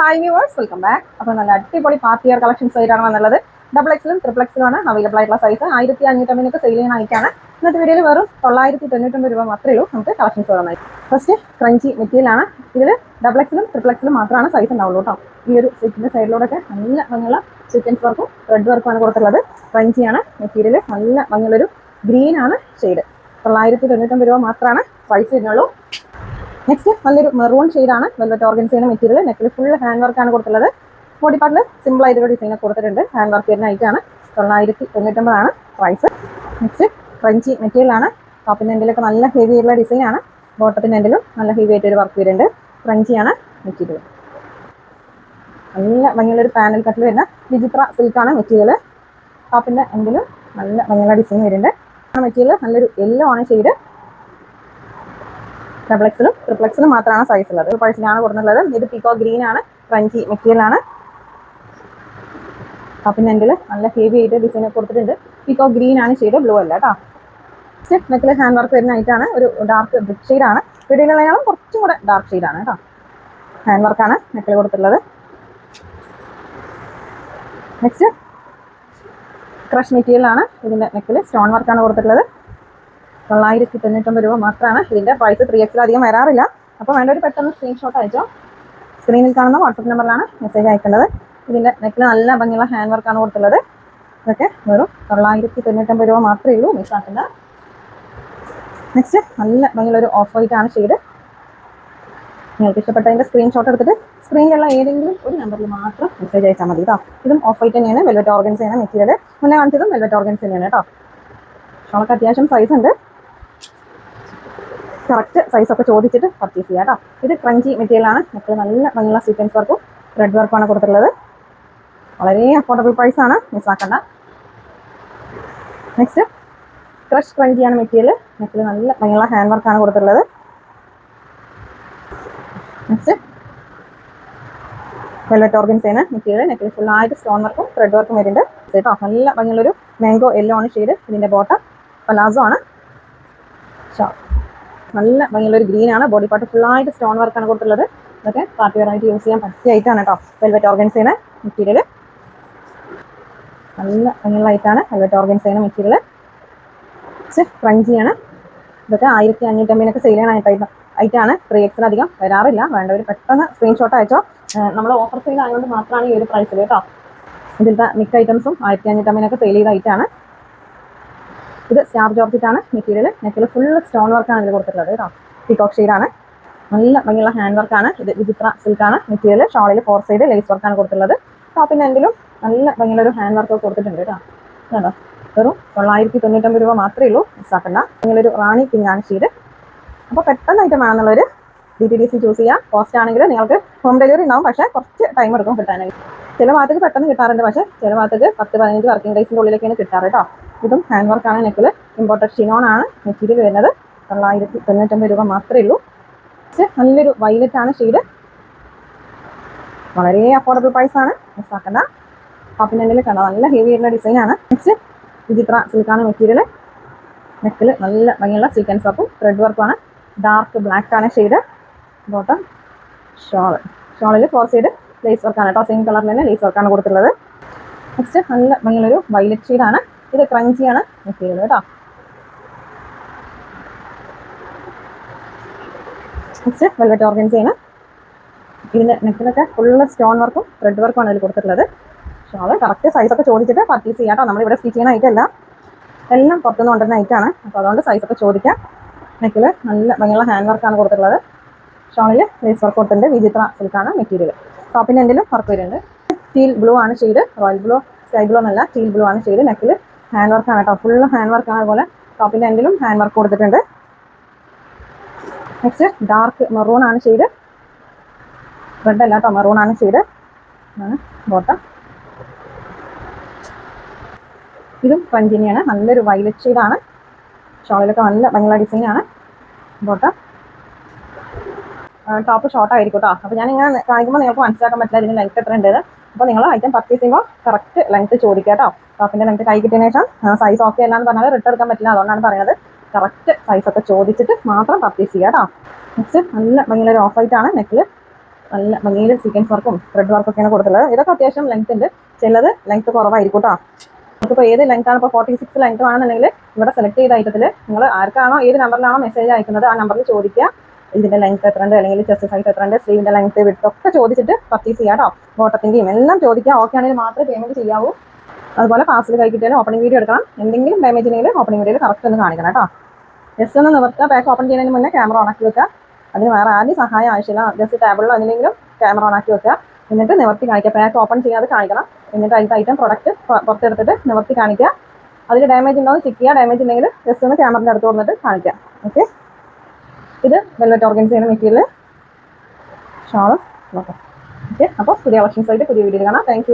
Hi viewers welcome back അപ്പോൾ നല്ല അടിപൊളി പാർട്ടി ഇയർ കളക്ഷൻസ് ആയിട്ടാണ് വന്നുള്ളത് ഡബിൾ എക്സിലും ട്രിപ്പിൾ എക്സിലുമാണ് അവൈലബിൾ ആയിട്ടുള്ള സൈസ് ആയിരത്തി അഞ്ഞൂറ്റമ്പതിനൊക്കെ സെയിൽ ചെയ്യാനായിട്ടാണ് ഇന്നത്തെ വീഡിയോയിൽ വെറും തൊള്ളായിരത്തി തൊണ്ണൂറ്റൊമ്പത് രൂപ മാത്രമേ ഉള്ളൂ. നമുക്ക് കളക്ഷൻസ് വന്നത് ഫസ്റ്റ് ക്രഞ്ചി മെറ്റീരിയലാണ് ഇതിൽ ഡബിൾ എക്സിലും ട്രിപ്പിൾ എക്സിലും മാത്രമാണ് സൈസ് ഉണ്ടാവുള്ളൂ കേട്ടോ ഈ ഒരു സെറ്റിന്റെ സൈഡിലൂടെയൊക്കെ നല്ല ഭംഗിയുള്ള സീക്വൻസ് വർക്കും റെഡ് വർക്കുമാണ് ക്രഞ്ചി ക്രഞ്ചിയാണ് മെറ്റീരിയൽ നല്ല ഭംഗിയുള്ളൊരു ഗ്രീൻ ആണ് ഷെയ്ഡ് തൊള്ളായിരത്തി തൊണ്ണൂറ്റൊമ്പത് രൂപ മാത്രമാണ് പ്രൈസ് വരുന്നുള്ളൂ. നെക്സ്റ്റ് നല്ലൊരു മെറൂൺ ഷെയ്ഡാണ് വെൽവെറ്റ് ഓർഗൻസ് ചെയ്യുന്ന മെറ്റീരിയൽ നെക്കിൽ ഫുൾ ഹാൻഡ് വർക്കാണ് കൊടുത്തുള്ളത് ബോഡി പാർട്ടിൽ സിമ്പിൾ ആയിട്ടുള്ള ഡിസൈൻ കൊടുത്തിട്ടുണ്ട്. ഹാൻഡ് വർക്ക് വരുന്ന ഐറ്റാണ് തൊള്ളായിരത്തി തൊണ്ണൂറ്റൊമ്പതാണ് പ്രൈസ് നെക്സ്റ്റ് ക്രഞ്ചി മെറ്റീരിയലാണ് ടോപ്പിന്റെ എൻഡിലൊക്കെ നല്ല ഹെവി ആയിട്ടുള്ള ഡിസൈനാണ് ബോട്ടത്തിന്റെ എൻഡിലും നല്ല ഹെവി ആയിട്ടൊരു വർക്ക് വരുന്നുണ്ട്. ക്രഞ്ചിയാണ് മെറ്റീരിയൽ നല്ല ഭംഗിയുള്ളൊരു പാനൽ കട്ടിൽ വരുന്ന വിചിത്ര സിൽക്കാണ് മെറ്റീരിയൽ ടോപ്പിന്റെ എൻഡിലും നല്ല ഭംഗിയുള്ള ഡിസൈൻ വരുന്നുണ്ട്. മെറ്റീരിയൽ നല്ലൊരു യെല്ലോ ആണ് ഷെയ്ഡ് ഡബിൾ ട്രിപ്ലക്സിലും മാത്രമാണ് സൈസ് ഉള്ളത്. പഴസിലാണ് കൊടുത്തിട്ടുള്ളത്. ഇത് പിക്കോ ഗ്രീൻ ആണ്. ക്രഞ്ചി ടോപ്പിന്റെ എൻഡിൽ നല്ല ഹെവി ആയിട്ട് ഡിസൈൻ കൊടുത്തിട്ടുണ്ട്. പിക്കോ ഗ്രീൻ ആണ് ഷെയ്ഡ് ബ്ലൂ അല്ല കേട്ടോ. നെക്സ്റ്റ് നെക്കിൽ ഹാൻഡ് വർക്ക് വരുന്ന ആയിട്ടാണ് ഒരു ഡാർക്ക് ബ്രിക് ഷെയ്ഡാണ് വീടിനുള്ളതിനാളും കുറച്ചും കൂടെ ഡാർക്ക് ഷെയ്ഡാണ് കേട്ടോ. ഹാൻഡ് വർക്കാണ് നെക്കിൽ കൊടുത്തിട്ടുള്ളത്. നെക്സ്റ്റ് ക്രഷ് മെറ്റീരിയൽ ആണ് ഇതിന്റെ നെക്കിൽ സ്റ്റോൺ വർക്കാണ് കൊടുത്തിട്ടുള്ളത്. തൊള്ളായിരത്തി തൊണ്ണൂറ്റൊമ്പത് രൂപ മാത്രമാണ് ഇതിന്റെ പ്രൈസ് ത്രീ എക്സിലധികം വരാറില്ല. അപ്പോൾ വേണ്ട ഒരു പെട്ടെന്ന് സ്ക്രീൻഷോട്ട് അയച്ചോ. സ്ക്രീനിൽ കാണുന്ന വാട്സപ്പ് നമ്പറിലാണ് മെസ്സേജ് അയക്കേണ്ടത് ഇതിന്റെ നെക്കിൽ നല്ല ഭംഗിയുള്ള ഹാൻഡ് വർക്കാണ് കൊടുത്തുള്ളത്. ഇതൊക്കെ വെറും തൊള്ളായിരത്തി തൊണ്ണൂറ്റൊമ്പത് രൂപ മാത്രമേ ഉള്ളൂ മിസ്സാക്കേണ്ട നെക്സ്റ്റ് നല്ല ഭംഗിയുള്ള ഒരു ഓഫ് വൈറ്റ് ആണ് ഷെയ്ഡ് നിങ്ങൾക്ക് ഇഷ്ടപ്പെട്ടതിന്റെ സ്ക്രീൻഷോട്ട് എടുത്തിട്ട് സ്ക്രീനിലുള്ള ഏതെങ്കിലും ഒരു നമ്പറിൽ മാത്രം മെസ്സേജ് അയച്ചാൽ മതി കേട്ടോ ഇതും ഓഫ് വൈറ്റ് തന്നെയാണ് വെൽവെറ്റ് ഓർഗൻസ് ചെയ്യുന്ന മെറ്റീരിയൽ മുന്നേ കാണിച്ചതും വെൽവെറ്റ് ഓർഗൻസ് തന്നെയാണ് കേട്ടോ ഷോളൊക്കെ അത്യാവശ്യം സൈസ് ഉണ്ട്. കറക്റ്റ് സൈസൊക്കെ ചോദിച്ചിട്ട് പർച്ചേസ് ചെയ്യാം കേട്ടോ ഇത് ക്രഞ്ചി മെറ്റീരിയലാണ് മറ്റേ നല്ല ഭംഗിയുള്ള സീക്വൻസ് വർക്കും റെഡ് വർക്കുമാണ് കൊടുത്തിട്ടുള്ളത്. വളരെ അഫോർഡബിൾ പ്രൈസാണ് മിസ്സാക്കണ്ട നെക്സ്റ്റ് ക്രഷ് ക്രഞ്ചിയാണ് മെറ്റീരിയൽ മെറ്റീരിയൽ നല്ല ഭംഗിയുള്ള ഹാൻഡ് വർക്കാണ് കൊടുത്തിട്ടുള്ളത്. നെക്സ്റ്റ് വെൽവെറ്റ് ഓർഗൻസ് ചെയ്യുന്ന മെറ്റീരിയൽ നെക്കിൽ ഫുള്ളായിട്ട് സ്റ്റോൺ വർക്കും ത്രെഡ് വർക്കും വരുന്നുണ്ട്. കേട്ടോ നല്ല ഭംഗിയുള്ളൊരു മാംഗോ യെല്ലോ ആണ് ഷെയ്ഡ് ഇതിന്റെ ബോട്ടം പലാസോ ആണ്. ഷോ നല്ല ഭംഗിയുള്ളൊരു ഗ്രീൻ ആണ് ബോഡി പാർട്ട് ഫുള്ളായിട്ട് സ്റ്റോൺ വർക്കാണ് കൊടുത്തിട്ടുള്ളത്. ഇതൊക്കെ പാർട്ടി ആയിട്ട് യൂസ് ചെയ്യാൻ പറ്റിയ ഐറ്റാണ് കേട്ടോ. വെൽവെറ്റ് ഓർഗൻസ് ചെയ്യുന്ന മെറ്റീരിയൽ നല്ല ഭംഗിയുള്ള ഐറ്റാണ് വെൽവെറ്റ് ചെയ്യുന്ന മെറ്റീരിയൽ ക്രഞ്ചിയാണ് ഇതൊക്കെ ആയിരത്തി അഞ്ഞൂറ്റമ്പതിനൊക്കെ സെയിൽ ചെയ്യാനായിട്ട് ഐറ്റാണ് ത്രീ എക്സിലധികം വരാറില്ല. വേണ്ടവർ പെട്ടെന്ന് സ്ക്രീൻഷോട്ട് അയച്ചോ. നമ്മൾ ഓഫർ സെയിൽ ആയതുകൊണ്ട് മാത്രമാണ് ഈ ഒരു പ്രൈസിൽ കേട്ടോ. ഇതിലത്തെ മിക്ക ഐറ്റംസും ആയിരത്തി അഞ്ഞൂറ്റമ്പതിനൊക്കെ സെയിൽ ചെയ്ത ഐറ്റാണ് ഇത് സ്റ്റാർ ജോർജറ്റ് ആണ് മെറ്റീരിയൽ നെക്കിൽ ഫുൾ സ്റ്റോൺ വർക്കാണ് ഇതിൽ കൊടുത്തിട്ടുള്ളത് കേട്ടോ. പീകോക്ക് ഷെയ്ഡാണ് നല്ല ഭംഗിയുള്ള ഹാൻഡ് വർക്കാണ് ഇത് വിചിത്ര സിൽക്കാണ് മെറ്റീരിയൽ ഷോളിൽ ഫോർ സൈഡ് ലേസ് വർക്കാണ് കൊടുത്തിട്ടുള്ളത്. ടോപ്പിന്റെ എൻഡിലും നല്ല ഭംഗിയുള്ള ഒരു ഹാൻഡ് വർക്ക് കൊടുത്തിട്ടുണ്ട് കേട്ടോ. കേട്ടോ വെറും തൊള്ളായിരത്തി തൊണ്ണൂറ്റമ്പത് രൂപ മാത്രമേ ഉള്ളൂ. മിസ്സാക്കണ്ട ഒരു റാണി പിങ്ങാണ് ഷീഡ് അപ്പോൾ പെട്ടെന്നായിട്ട് വേണമെന്നുള്ളൊരു D T D C choose ചെയ്യാം. കോസ്റ്റ് ആണെങ്കിൽ നിങ്ങൾക്ക് ഹോം ഡെലിവറി ഉണ്ടാവും. പക്ഷേ കുറച്ച് ടൈം എടുക്കും കിട്ടാനായി ചില ഭാഗത്തേക്ക് പെട്ടെന്ന് കിട്ടാറുണ്ട്. പക്ഷേ ചില ഭാഗത്തേക്ക് പത്ത് പതിനഞ്ച് വർക്കിംഗ് ഡേയ്സിന്റെ ഉള്ളിലൊക്കെയാണ് കിട്ടാറ് കേട്ടോ. ഇതും ഹാൻഡ് വർക്കാണ് നെക്കിൽ ഇമ്പോർട്ടഡ് ഷിനോൺ ആണ് മെറ്റീരിയൽ വരുന്നത്. തൊള്ളായിരത്തി തൊണ്ണൂറ്റൊമ്പത് രൂപ മാത്രമേ ഉള്ളൂ. നല്ലൊരു വൈലറ്റ് ആണ് ഷെയ്ഡ് വളരെ അഫോർഡബിൾ പ്രൈസ് ആണ്. മിസ്സാക്കണ്ട ടോപ്പിന്റെ എൻഡിൽ കണ്ട? നല്ല ഹെവി ആയിട്ടുള്ള ആണ്. നെക്സ്റ്റ് വിചിത്ര സിൽക്കാണ് മെറ്റീരിയൽ നെക്കിൽ നല്ല ഭംഗിയുള്ള സീക്വൻസ് വർക്കും ത്രെഡ് വർക്കുമാണ് ഡാർക്ക് ബ്ലാക്ക് ആണ്. ഷെയ്ഡ് ബോട്ടം ഷോൾ ഷോളിൽ ഫോർ സൈഡ് ലേസ് വർക്കാണ് കേട്ടോ സെയിം കളറിൽ തന്നെ ലേസ് വർക്കാണ് കൊടുത്തിട്ടുള്ളത്. നെക്സ്റ്റ് നല്ല ഭംഗിയുള്ളൊരു വൈലറ്റ് ഷെയ്ഡാണ് ഇത് ക്രഞ്ചിയാണ് മെറ്റീരിയൽ കേട്ടോ നെക്സ്റ്റ് വെൽവെറ്റ് ഓർഗൻസ് ചെയ്യണം ഇതിന്റെ നെക്കിലൊക്കെ ഫുള്ള് സ്റ്റോൺ വർക്കും ത്രെഡ് വർക്കും ആണ് ഇതിൽ കൊടുത്തിട്ടുള്ളത്. ഷോൾ കറക്റ്റ് സൈസൊക്കെ ചോദിച്ചിട്ട് പർച്ചേസ് ചെയ്യാം കേട്ടോ നമ്മളിവിടെ സ്റ്റിച്ച് ചെയ്യുന്ന ഐറ്റമല്ല എല്ലാം പുറത്തുനിന്ന് കൊണ്ടുവരുന്ന ഐറ്റാണ് അപ്പോൾ അതുകൊണ്ട് സൈസൊക്കെ ചോദിക്കാം. നെക്കിൽ നല്ല ഭംഗിയുള്ള ഹാൻഡ് വർക്കാണ് കൊടുത്തിട്ടുള്ളത്. ഷോളിൽ ലേസ് വർക്ക് കൊടുത്തിട്ടുണ്ട് വിചിത്ര സിൽക്കാണ് മെറ്റീരിയൽ ടോപ്പിന്റെ എന്തെങ്കിലും വർക്ക് വരുന്നുണ്ട്. സ്റ്റീൽ ബ്ലൂ ആണ് shade royal blue sky blue എന്നല്ല സ്റ്റീൽ ബ്ലൂ ആണ് ഷെയ്ഡ് നെക്കിൽ ഹാൻഡ് വർക്ക് ആണ് കേട്ടോ. ഫുള്ള് ഹാൻഡ് വർക്ക് ആണ് അതുപോലെ ടോപ്പിന്റെ എന്തെങ്കിലും ഹാൻഡ് വർക്ക് കൊടുത്തിട്ടുണ്ട്. നെക്സ്റ്റ് ഡാർക്ക് മെറൂൺ ആണ് ഷെയ്ഡ് റെഡ് അല്ല കേട്ടോ മെറൂൺ ആണ് ബോട്ട ബോട്ടം ഇതും പഞ്ചിനിയാണ്. നല്ലൊരു വൈലറ്റ് ഷെയ്ഡാണ് ഷോളിലൊക്കെ നല്ല ഭംഗിയുള്ള ഡിസൈനാണ് ബോട്ടം ടോപ്പ് ഷോർട്ട് ആയിരിക്കും കേട്ടോ അപ്പോൾ ഞാൻ ഇങ്ങനെ കാണിക്കുമ്പോൾ നിങ്ങൾക്ക് മനസ്സിലാക്കാൻ പറ്റില്ല ഇതിന് ലെങ്ത് എത്ര ഉണ്ട് അപ്പോൾ നിങ്ങൾ ഐറ്റം പർച്ചേസ് ചെയ്യുമ്പോൾ കറക്റ്റ് ലെങ്ത് ചോദിക്കുക കേട്ടോ ടോപ്പിന്റെ ലെങ്ത് കൈ കിട്ടിയതിന് ശേഷം സൈസ് ഓക്കെ അല്ലാന്ന് പറഞ്ഞാൽ റിട്ടേൺ എടുക്കാൻ പറ്റില്ല. അതുകൊണ്ടാണ് പറയുന്നത് കറക്റ്റ് ഒക്കെ ചോദിച്ചിട്ട് മാത്രം പർച്ചേസ് ചെയ്യുക കേട്ടോ നെക്സ്റ്റ് നല്ല ഭംഗിയുള്ള ഒരു ഓഫ് ആണ്. നെക്കിൽ നല്ല ഭംഗിയിൽ സീക്വൻസ് വർക്കും ത്രെഡ് വർക്കും ഒക്കെയാണ് കൊടുത്തുള്ളത് ഇതൊക്കെ അത്യാവശ്യം ലെങ്ത് ഉണ്ട്. ചിലത് ലെങ്ത് കുറവായിരിക്കും കേട്ടോ നമുക്കിപ്പോൾ ഏത് ലെങ്ത് ആണ്? ഇപ്പോൾ ഫോർട്ടി സിക്സ് ലെങ്ത് ആണെന്നുണ്ടെങ്കിൽ ഇവിടെ സെലക്ട് ചെയ്ത ഐറ്റത്തിൽ നിങ്ങൾ ആർക്കാണോ ഏത് നമ്പറിലാണോ മെസ്സേജ് അയക്കുന്നത് ആ നമ്പറിൽ ചോദിക്കുക. ഇതിന്റെ ലെങ്ത് എത്ര ഉണ്ട് അല്ലെങ്കിൽ ചെസ്റ്റ് സൈസ് എത്ര ഉണ്ട് സ്ലീവിന്റെ ലെങ്ത് വിട്ട് ഒക്കെ ചോദിച്ചിട്ട് പർച്ചേസ് ചെയ്യാട്ടോ കേട്ടോ എല്ലാം ചോദിക്കാം. ഓക്കെ ആണെങ്കിൽ മാത്രമേ പേയ്മെന്റ് ചെയ്യാവൂ. അതുപോലെ പാർസൽ കൈ കിട്ടിയാലും ഓപ്പണിംഗ് വീഡിയോ എടുക്കണം. എന്തെങ്കിലും ഡാമേജ് ഉണ്ടെങ്കിൽ ഓപ്പണിംഗ് വീഡിയോയിൽ കറക്റ്റ് ഒന്ന് കാണിക്കണം കേട്ടോ ജസ്റ്റ് ഒന്ന് നിവർത്തുക പാക്ക് ഓപ്പൺ ചെയ്യുന്നതിന് മുന്നേ ക്യാമറ ഓൺ ആക്കി വെക്കുക. അതിന് വേറെ ആദ്യം സഹായം ആവശ്യമില്ല. ജസ്റ്റ് ടേബിളിലോ എന്തെങ്കിലും ക്യാമറ ഓൺ ആക്കി വെക്കുക. എന്നിട്ട് നിവർത്തി കാണിക്കുക. പാക്ക് ഓപ്പൺ ചെയ്യാതെ കാണിക്കണം. എന്നിട്ട് അതിന്റെ ഐറ്റം പ്രൊഡക്റ്റ് പുറത്തെടുത്തിട്ട് നിവർത്തി കാണിക്കുക. അതിൽ ഡാമേജ് ഉണ്ടോ എന്ന് ചെക്ക് ചെയ്യുക. ഡാമേജ് ഉണ്ടെങ്കിൽ ജസ്റ്റ് ഒന്ന് ക്യാമറയുടെ അടുത്ത് വന്നിട്ട് കാണിക്കുക. ഓക്കെ ഇത് വെൽവെറ്റ് ചെയ്യുന്ന മെറ്റീരിയൽ ഷാളും. ഓക്കെ ഓക്കെ അപ്പോൾ പുതിയ കളക്ഷൻസ് ആയിട്ട് പുതിയ വീഡിയോ കാണാം. താങ്ക്